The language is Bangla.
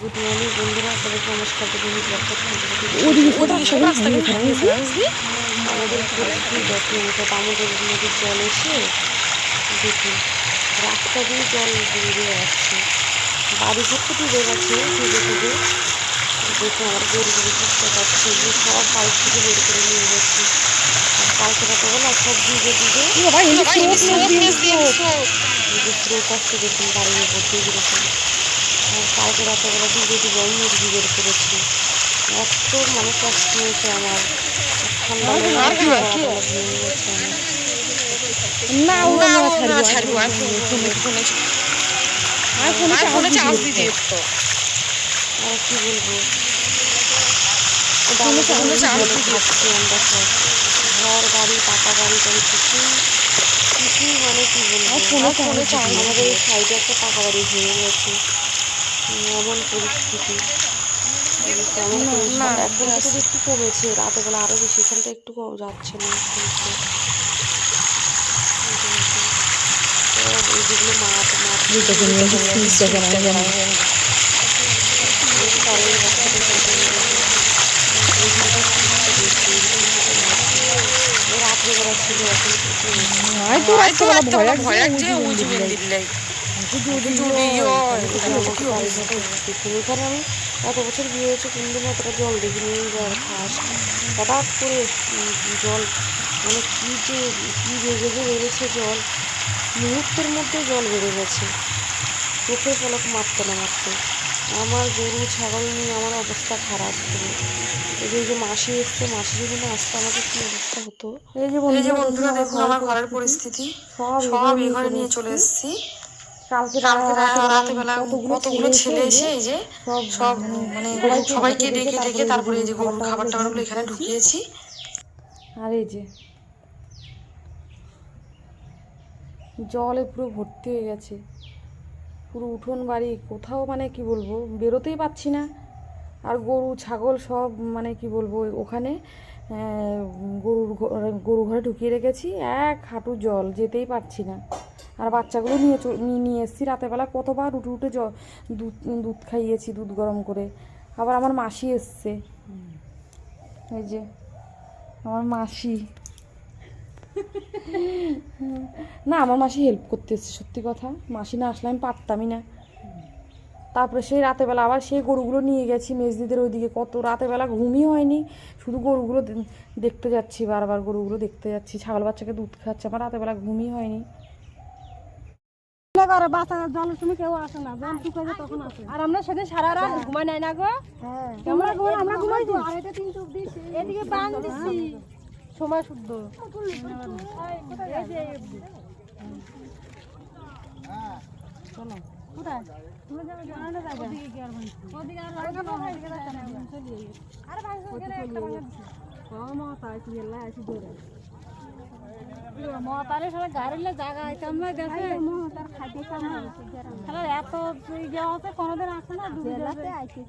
গুড মর্নিং বন্ধুরা। আপনাদের নমস্কার সব আমাদের দেখুন আমাদের নদীর জল এসে দেখুন রাস্তা দিয়ে জল বেরিয়ে যাচ্ছে বাড়ি তো ডুবে গেছে ডুবে ডুবে দেখুন আমার গরুগুলো বুঝতে পারছি যে সব বাড়ি থেকে বের করে নিয়ে গেছি আর কালকে রাতেবেলা সব ডুবে ডুবে বাবা এই স্রোত আসছে দেখুন বাড়ির উপর দিয়ে কালকে রাতেবেলা ডুবে ডুবে মুরগি বের করেছি। এত মানে কষ্ট হয়েছে আমার। আর কি, বলব? ঘর বাড়ি পাকা বাড়ি টাড়ি কিছুই কিছুই মানে কি বলব? আমাদের এই সাইডে একটা পাকা বাড়ি ভেঙে গেছে। এমন পরিস্থিতি। এখন একটু কমেছে রাতে বেলা আরও বেশি এখানটা একটু যাচ্ছে না মাঠ মাঠ বছরে রাত্রিবেলা ছিল এখন ভয় লাগছে। উঁচু এখানে আমি এত বছর বিয়ে হয়েছে কোনদিন এতটা জল দেখিনি এইবার হঠাৎ করে জল মানে কী যে কী বেগে যে বেড়েছে জল মুহূর্তের মধ্যে জল বেড়ে গেছে। চোখে পলক মারতে না মারতে। আমার গরু ছাগল নিয়ে আমার অবস্থা খারাপ পুরো এই যে মাসি এসছে মাসি যদি না আসতে আমাদের কি অবস্থা হতো? এই যে বন্ধুরা দেখুন আমার ঘরের পরিস্থিতি। সব ঘরে নিয়ে চলে এসেছি। কালকে কালকে রাতে রাতেবেলা কতগুলো ছেলে এসে এই যে সব মানে সবাইকে ডেকে ডেকে তারপরে এই যে গরুর খাবার টাবারগুলো এখানে ঢুকিয়েছি। আর এই যে জলে পুরো ভর্তি হয়ে গেছে। পুরো উঠোন বাড়ি কোথাও মানে কি বলব বেরোতেই পাচ্ছি না। আর গরু ছাগল সব মানে কি বলব ওখানে গরুর গরু ঘরে ঢুকিয়ে রেখেছি। এক হাঁটু জল যেতেই পারছি না। আর বাচ্চাগুলো নিয়ে নিয়ে এসেছি রাতেরবেলা কতবার উঠে উঠে দুধ দুধ খাইয়েছি, দুধ গরম করে। আবার আমার মাসি এসছে। এই যে, আমার মাসি। না, আমার মাসি হেল্প করতে এসছে, সত্যি কথা। মাসি না আসলে আমি পারতামই না। তারপরে সেই রাতেবেলা আবার সেই গরুগুলো নিয়ে গেছি, মেজদিদের ওইদিকে। কত রাতেবেলা ঘুমই হয়নি। শুধু গরুগুলো দেখতে যাচ্ছি, বারবার গরুগুলো দেখতে যাচ্ছি। ছাগল বাচ্চাকে দুধ খাচ্ছে আমার রাতেবেলা ঘুমই হয়নি। করে বাচ্চা জলের সময় কেউ আসে না জল শুকাবে তখন আসে আর আমরা সেদিন সারা রাত ঘুমাই নাই না গো আমরা ঘুমাই আমরা ঘুমাই আড়াইটা তিনটে অব্দি এদিকে বাং দিচ্ছি সময় শুদ্ধ এই যে এই চলো কোথায় তুমি যাবে জানানো যাবে ওদিকে কি আর ভাঙছি ওদিকে আর ভাঙছি না ওদিকে যাচ্ছে না চলিয়ে আরে ভাঙছি ওখানে একটা ভাঙা দিছে ও মা তাই কি এলা আছে দূরে মহাতারে সারা গাড়িলে জায়গা আইতাম না দেখে। মহাতার খাইতে কাম তাহলে এত ইয়ে আছে কোনোদিন আসে না আইতে